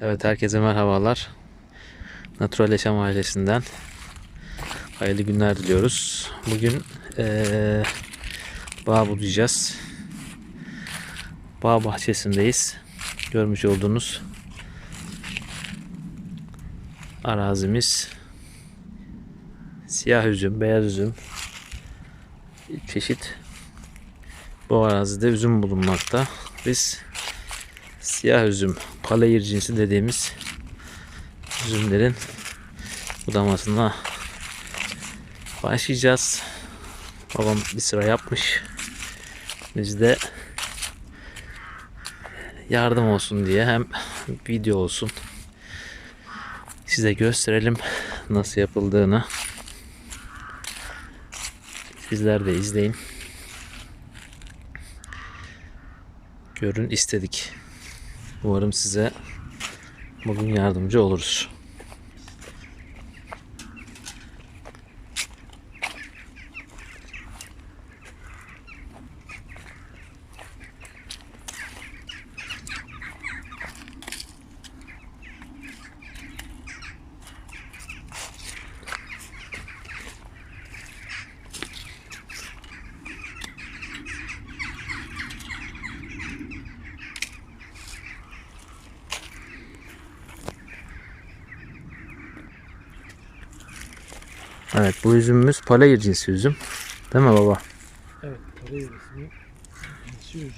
Evet herkese merhabalar. Natural Yaşam ailesinden hayırlı günler diliyoruz. Bugün eee bağ budayacağız. Bağ bahçesindeyiz. Görmüş olduğunuz arazimiz siyah üzüm, beyaz üzüm çeşit bu arazide üzüm bulunmakta. Biz siyah üzüm, palayır cinsi dediğimiz üzümlerin budamasına başlayacağız. Babam bir sıra yapmış. Biz de yardım olsun diye hem video olsun size gösterelim nasıl yapıldığını. Sizler de izleyin. Görün istedik. Umarım size bugün yardımcı oluruz. Evet bu üzümümüz palayır cinsi üzüm. Değil mi baba? Evet, para yarısını kesiyoruz.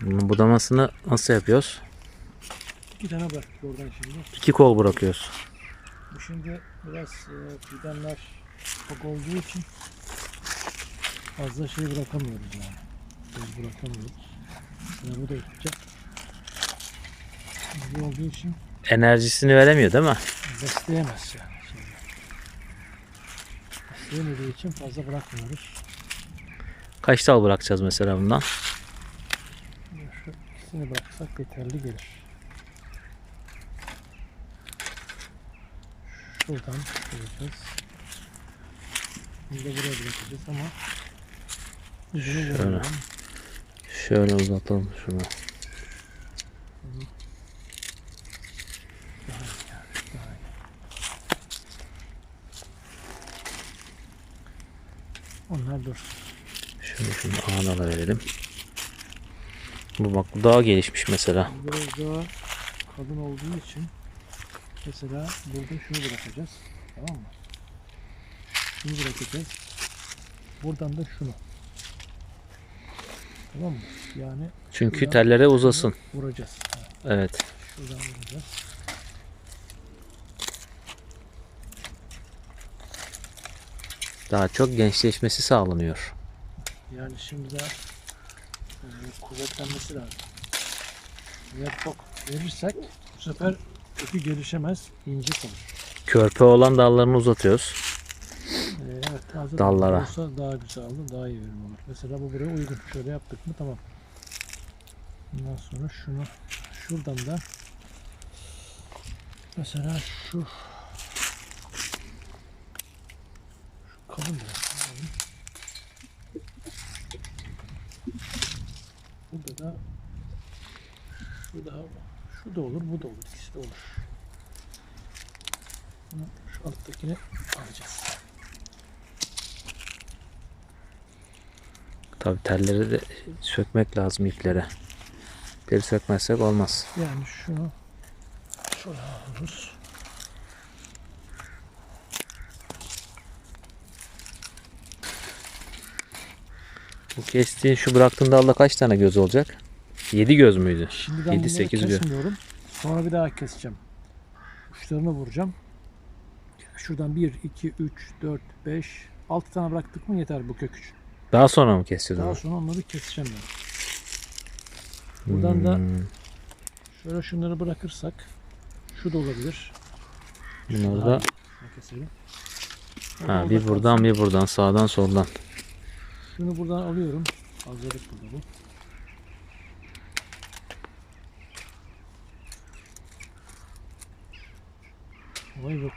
Bunun budamasını nasıl yapıyoruz? İki tane bıraktık oradan şimdi. İki kol bırakıyoruz. Bu şimdi biraz e, fidanlar çok olduğu için fazla şey bırakamıyoruz yani. Biz bırakamıyoruz. Mesela bu da gidecek. Bu olduğu için Enerjisini veremiyor değil mi? besleyemez yani. Şimdi. Besleyemediği için fazla bırakmıyoruz. Kaç dal bırakacağız mesela bundan? Şu ikisini bıraksak yeterli gelir. Şuradan koyacağız. Bunu da buraya bırakacağız ama Şöyle. Şöyle uzatalım şunu. Daha iyi. Onlar dur. Şunu şunu ağına verelim. Bu bak bu daha gelişmiş mesela. Biraz daha kalın olduğu için mesela burada şunu bırakacağız. Tamam mı? Şunu bırakacağız. Buradan da şunu. Tamam mı? Yani Çünkü tellere uzasın. vuracağız. Ha, Evet. Şuradan vuracağız. Daha çok gençleşmesi sağlanıyor. Yani şimdi daha e, kuvvetlenmesi lazım. Eğer çok verirsek bu sefer kökü gelişemez, ince kalır. Körpe olan dallarını uzatıyoruz. Ee, evet Dallara. dallar olsa daha güzel olur, daha iyi verim olur. Mesela bu buraya uygun. Şöyle yaptık mı tamam. Ondan sonra şunu şuradan da mesela şu kalın biraz. Burada da şu daha şu da olur, bu da olur. İkisi de olur. Bunu şu alttakini alacağız. Tabi telleri de sökmek lazım iplere. İpleri sökmezsek olmaz. Yani şunu şöyle alıyoruz. Bu kestiğin şu bıraktığın dalda kaç tane göz olacak? 7 göz müydü? Şimdi ben 7 bunları 8 göz. Sonra bir daha keseceğim. Uçlarını vuracağım. Şuradan 1, 2, 3, 4, 5, 6 tane bıraktık mı yeter bu kök için. Daha sonra mı kesiyoruz Daha sonra onları keseceğim ben. Buradan da Hmm, şöyle şunları bırakırsak şu da olabilir. Bunları da keselim. Da ha, bir buradan bir buradan sağdan soldan. Şunu buradan alıyorum. Hazırlık burada bu. Olay bu.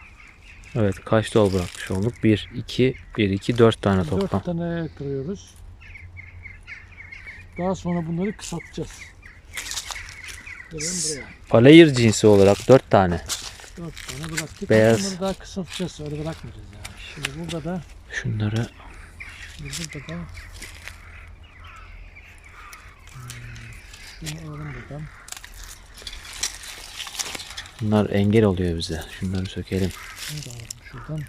Evet kaç dal bırakmış olduk? 1, 2, 1, 2, 4 tane toplam. tane kırıyoruz. Daha sonra bunları kısaltacağız. Player cinsi olarak 4 tane. Dört tane bıraktık. Beyaz. Bunları daha kısaltacağız. Öyle bırakmayacağız yani. Şimdi burada da Şunları burada da şunu alalım buradan. bunlar engel oluyor bize. Şunları sökelim. Şunu da alalım şuradan.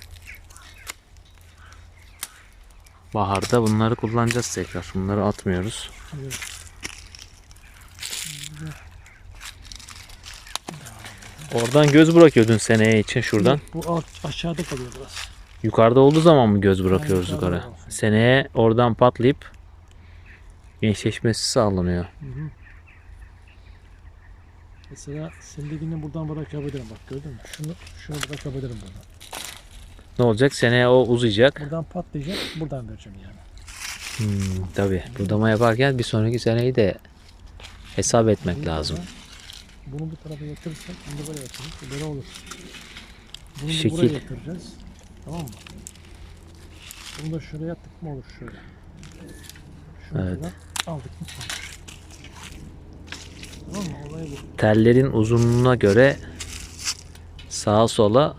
Baharda bunları kullanacağız tekrar. Bunları atmıyoruz. Evet. Oradan göz bırakıyordun seneye için şuradan. Bu alt aşağıda kalıyor biraz. Yukarıda olduğu zaman mı göz bırakıyoruz yukarıda yukarı? olsun. Seneye oradan patlayıp gençleşmesi sağlanıyor. Hı hı. Mesela senin dediğini buradan bırakabilirim bak gördün mü? Şunu şunu bırakabilirim buradan. Ne olacak? Seneye o uzayacak. Buradan patlayacak, buradan vereceğim yani. Hmm, tabii. Budama yaparken bir sonraki seneyi de hesap etmek Bunu lazım. Bunu bu tarafa yatırırsak, bunu da böyle yatırırız. Böyle olur. Bunu Şekil. buraya yatıracağız. Tamam mı? Bunu da şuraya yattık mı olur şöyle. Şunu Evet. aldık mı olur. Tamam mı? Olay bu. Tellerin uzunluğuna göre sağa sola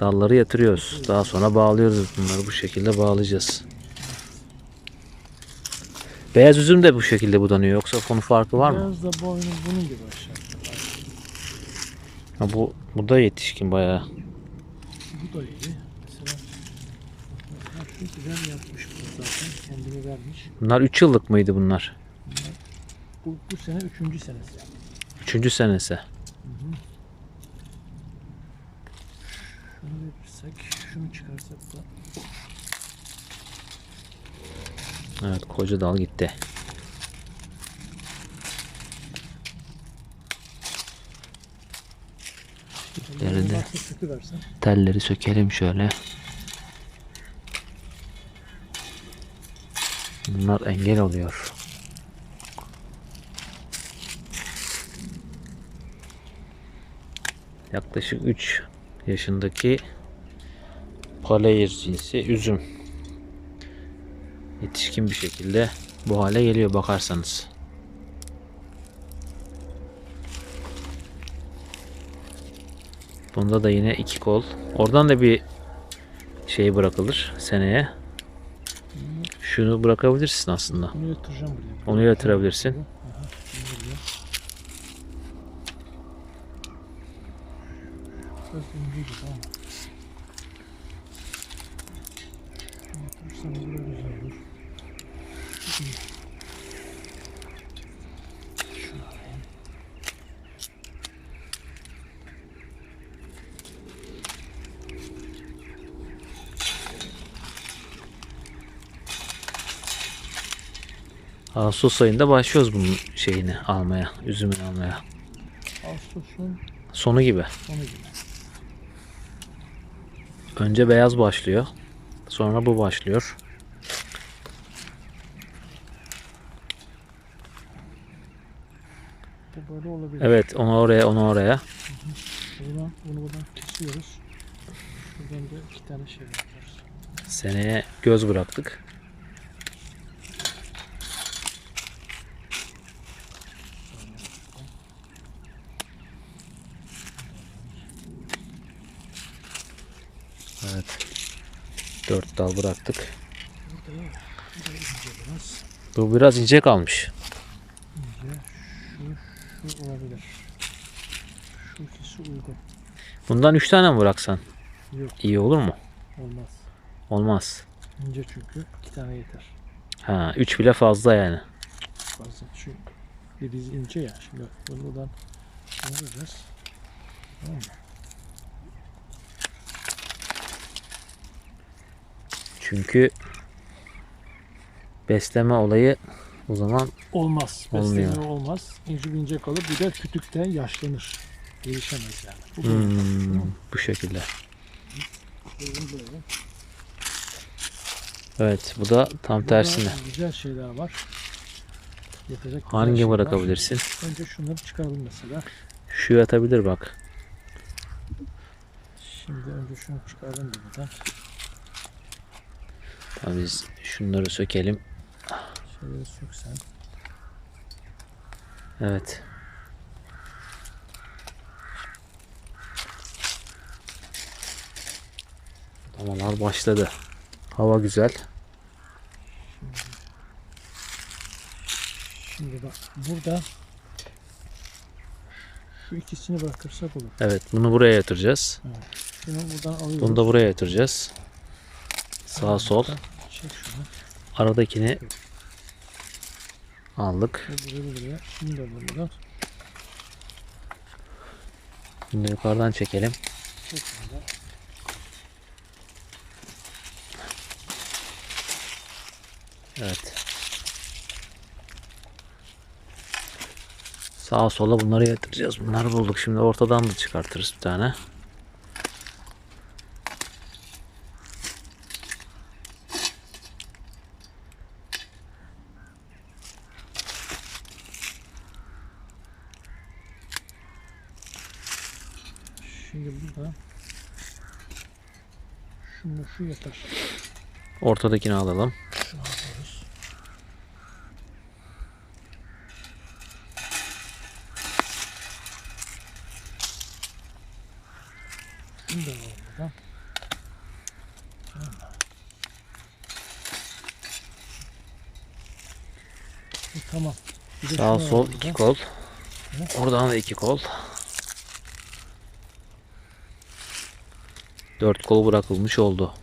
dalları yatırıyoruz. Daha sonra bağlıyoruz bunları bu şekilde bağlayacağız. Beyaz üzüm de bu şekilde budanıyor. Yoksa fonu farkı var mı? Biraz da boynu bunun gibi aşağı. Ha, bu, bu da yetişkin bayağı. Bu da iyi. Mesela ha, şu güzel yapmış bu zaten. Kendini vermiş. Bunlar 3 yıllık mıydı bunlar? Bu, bu sene üçüncü senesi. 3. senesi. Şunu verirsek, şunu çıkarsak da Evet koca dal gitti. Telleri sökelim şöyle. Bunlar engel oluyor. Yaklaşık 3 yaşındaki Palayer cinsi üzüm. Yetişkin bir şekilde bu hale geliyor bakarsanız. Bunda da yine iki kol. Oradan da bir şey bırakılır seneye. Şunu bırakabilirsin aslında. Bunu yatıracağım buraya. Onu yatırabilirsin. Aha, bunu buraya. Biraz inceydi tamam mı? Şunu yatırsam buraya güzel olur. Şimdi. Şunu alayım. Ağustos ayında başlıyoruz bunun şeyini almaya, üzümünü almaya. Ağustos'un Sonu gibi. sonu gibi. Önce beyaz başlıyor. Sonra bu başlıyor. Bu böyle olabilir. Evet onu oraya onu oraya. Buradan, bunu buradan kesiyoruz. Şuradan da iki tane şey yapıyoruz. Seneye göz bıraktık. Evet. Dört dal bıraktık. Burada, burada ince biraz. Bu biraz ince kalmış. İnce. Şu, şu olabilir. Şu ikisi uygun. Bundan üç tane mi bıraksan? Yok İyi olur mu? olmaz. Olmaz. İnce çünkü iki tane yeter. Ha, üç bile fazla yani. Fazla. Şu bir diz ince ya. Şimdi buradan alacağız. Tamam mı? Çünkü besleme olayı o zaman Olmaz. Olmuyor. Besleme olmaz. İnce ince kalır. Bir de kütükte yaşlanır. Gelişemez yani. Bu hmm, bu şekilde. Evet bu da tam Burada tersine. Güzel şeyler var. Yatacak Hangi bırakabilirsin? Önce şunları çıkaralım mesela. Şu yatabilir bak. Şimdi önce şunu çıkaralım buradan. Tamam, biz şunları sökelim. Şöyle sök sen. Evet. Damalar başladı. Hava güzel. Şimdi bak burada şu ikisini bırakırsak olur. Evet bunu buraya yatıracağız. Şunu buradan alıyoruz. Bunu da buraya yatıracağız. Sağ sol. Çek şunu. Aradakini aldık. Bu buraya buraya. Şunu da buradan. Şimdi yukarıdan çekelim. Çek şunu. Evet. Sağa sola bunları yatıracağız. Bunları bulduk. Şimdi ortadan da çıkartırız bir tane. Şimdi burada şunu şu yatar. Ortadakini alalım. Şunu alıyoruz. Şunu da alalım buradan. Bu tamam. Sağ sol iki buradan. kol. Oradan da iki kol. Dört kol bırakılmış oldu.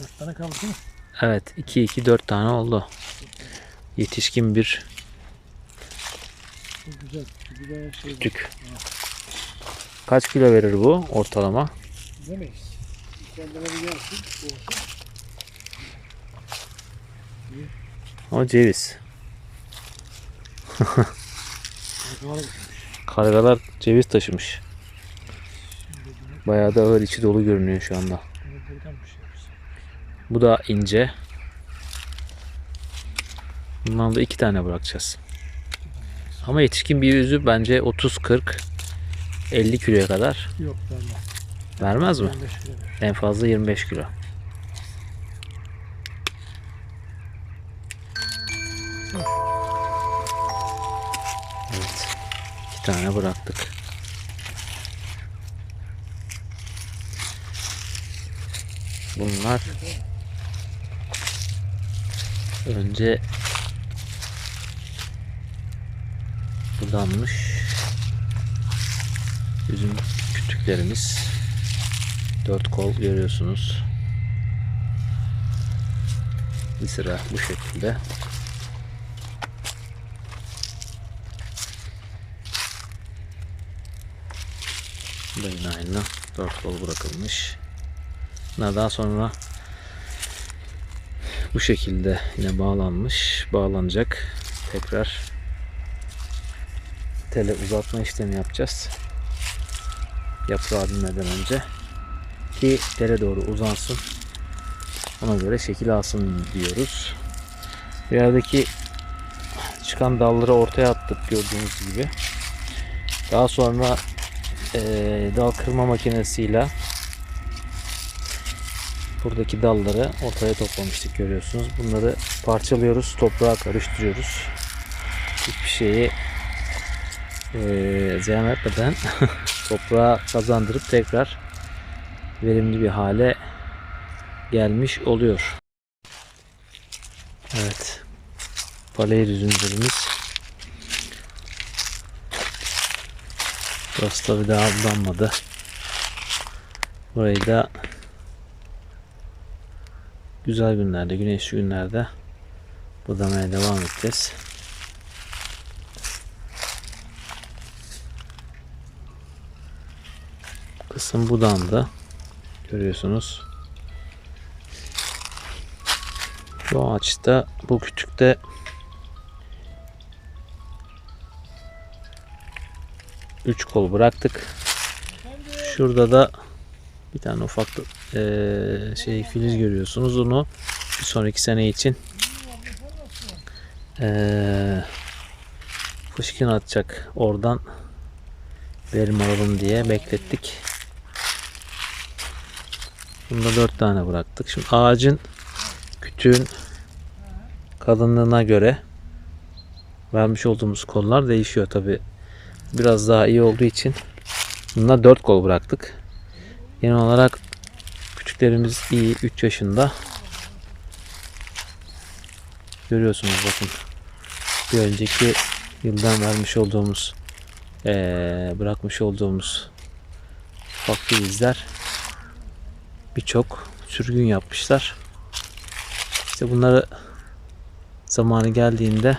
Dört tane kaldı değil mi? Evet 2 2 4 tane oldu. Yetişkin bir tük. Kaç kilo verir bu ortalama? Bilemeyiz. O ceviz. Kargalar ceviz taşımış. Bayağı da ağır içi dolu görünüyor şu anda. Bunu buradan bir şey yapsın. Bu da ince. Bundan da iki tane bırakacağız. Ama yetişkin bir yüzü bence 30-40 50 kiloya kadar Yok vermem. vermez mi? 25 kilo ver. En fazla 25 kilo. Evet. iki tane bıraktık. Bunlar önce budanmış üzüm kütüklerimiz. Dört kol görüyorsunuz. Bir sıra bu şekilde. Da yine aynı. Dört kol bırakılmış. Daha sonra bu şekilde yine bağlanmış bağlanacak. Tekrar tele uzatma işlemi yapacağız. Yaprağı binmeden önce. Ki tele doğru uzansın. Ona göre şekil alsın diyoruz. Bir yerdeki çıkan dalları ortaya attık gördüğünüz gibi. Daha sonra eee, dal kırma makinesiyle buradaki dalları ortaya toplamıştık görüyorsunuz. Bunları parçalıyoruz, toprağa karıştırıyoruz. Hiçbir şeyi eee ziyan etmeden toprağa kazandırıp tekrar verimli bir hale gelmiş oluyor. Evet. Paleyir üzümlerimiz. Burası tabi daha budanmadı. Burayı da güzel günlerde, güneşli günlerde budamaya devam edeceğiz. Kısım budandı. Görüyorsunuz. Bu ağaçta, bu kütükte üç kol bıraktık. Şurada da bir tane ufak şey filiz görüyorsunuz. Onu bir sonraki sene için eee, fışkın atacak. Oradan verim alalım diye beklettik. Bunda 4 tane bıraktık. Şimdi ağacın kütüğün kalınlığına göre vermiş olduğumuz kollar değişiyor tabi. Biraz daha iyi olduğu için bunda 4 kol bıraktık. Genel olarak küçüklerimiz iyi 3 yaşında. Görüyorsunuz bakın. Bir önceki yıldan vermiş olduğumuz eee, bırakmış olduğumuz ufak izler birçok sürgün yapmışlar. İşte bunları zamanı geldiğinde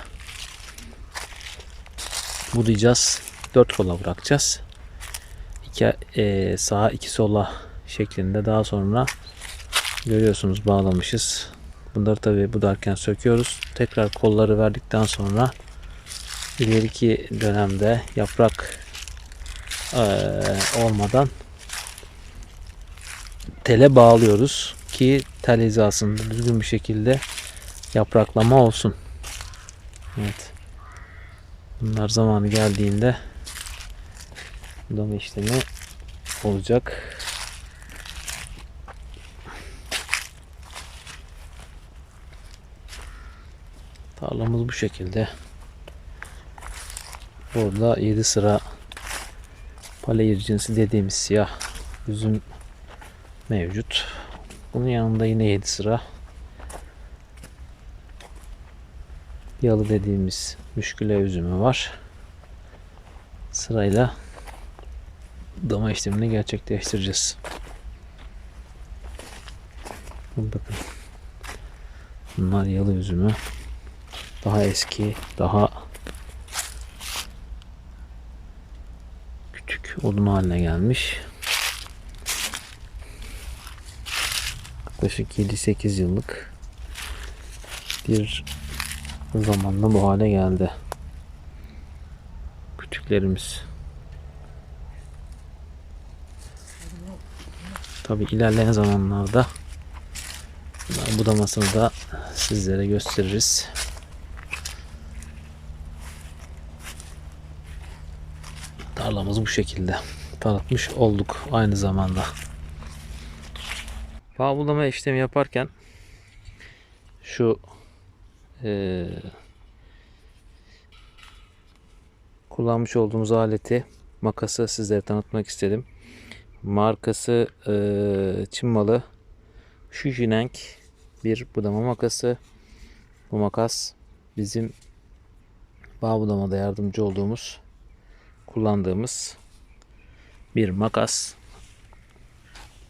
budayacağız. Dört kola bırakacağız. İki eee, sağa iki sola şeklinde daha sonra görüyorsunuz bağlamışız. Bunları tabi budarken söküyoruz. Tekrar kolları verdikten sonra ileriki dönemde yaprak olmadan tele bağlıyoruz ki tel hizasında düzgün bir şekilde yapraklama olsun. Evet. Bunlar zamanı geldiğinde budama işlemi olacak. Tarlamız bu şekilde. Burada 7 sıra paleyir cinsi dediğimiz siyah üzüm mevcut. Bunun yanında yine 7 sıra yalı dediğimiz müşküle üzümü var. Sırayla dama işlemini gerçekleştireceğiz. Bakın. Bunlar yalı üzümü. Daha eski, daha küçük odun haline gelmiş. yaklaşık 7-8 yıllık bir zamanla bu hale geldi. Küçüklerimiz. Tabi ilerleyen zamanlarda budamasını da sizlere gösteririz. Tarlamız bu şekilde tanıtmış olduk aynı zamanda. Bağbulama işlemi yaparken şu eee, kullanmış olduğumuz aleti makası sizlere tanıtmak istedim. Markası eee Çin malı Shujineng bir budama makası. Bu makas bizim bağ budamada yardımcı olduğumuz kullandığımız bir makas.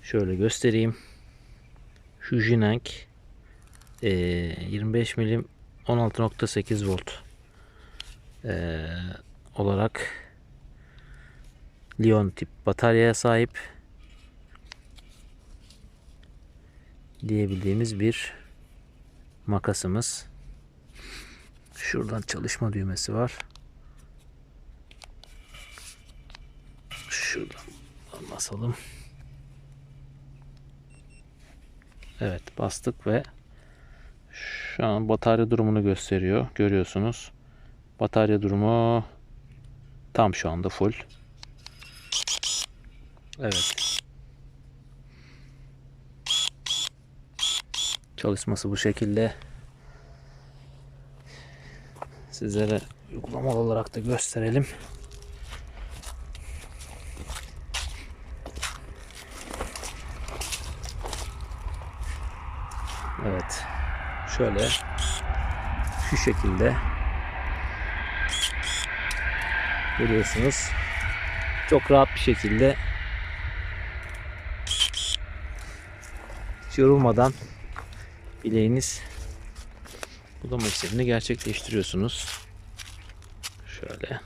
Şöyle göstereyim. Shujineng e, 25 milim 16.8 volt e, olarak Lion tip bataryaya sahip diyebildiğimiz bir makasımız. Şuradan çalışma düğmesi var. Şuradan basalım. Evet bastık ve şu an batarya durumunu gösteriyor. Görüyorsunuz. Batarya durumu tam şu anda full. Evet. Çalışması bu şekilde. Sizlere uygulamalı olarak da gösterelim. Evet. Şöyle şu şekilde görüyorsunuz. Çok rahat bir şekilde hiç yorulmadan bileğiniz budama işlemini gerçekleştiriyorsunuz. Şöyle.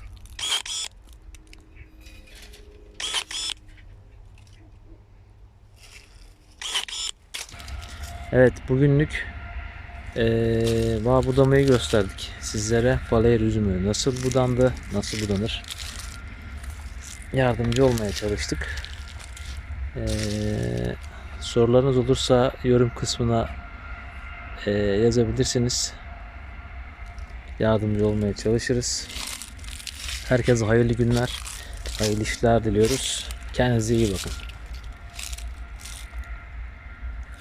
Evet bugünlük eee bağ budamayı gösterdik. Sizlere balayır üzümü nasıl budandı, nasıl budanır yardımcı olmaya çalıştık. Eee, sorularınız olursa yorum kısmına eee, yazabilirsiniz. Yardımcı olmaya çalışırız. Herkese hayırlı günler, hayırlı işler diliyoruz. Kendinize iyi bakın.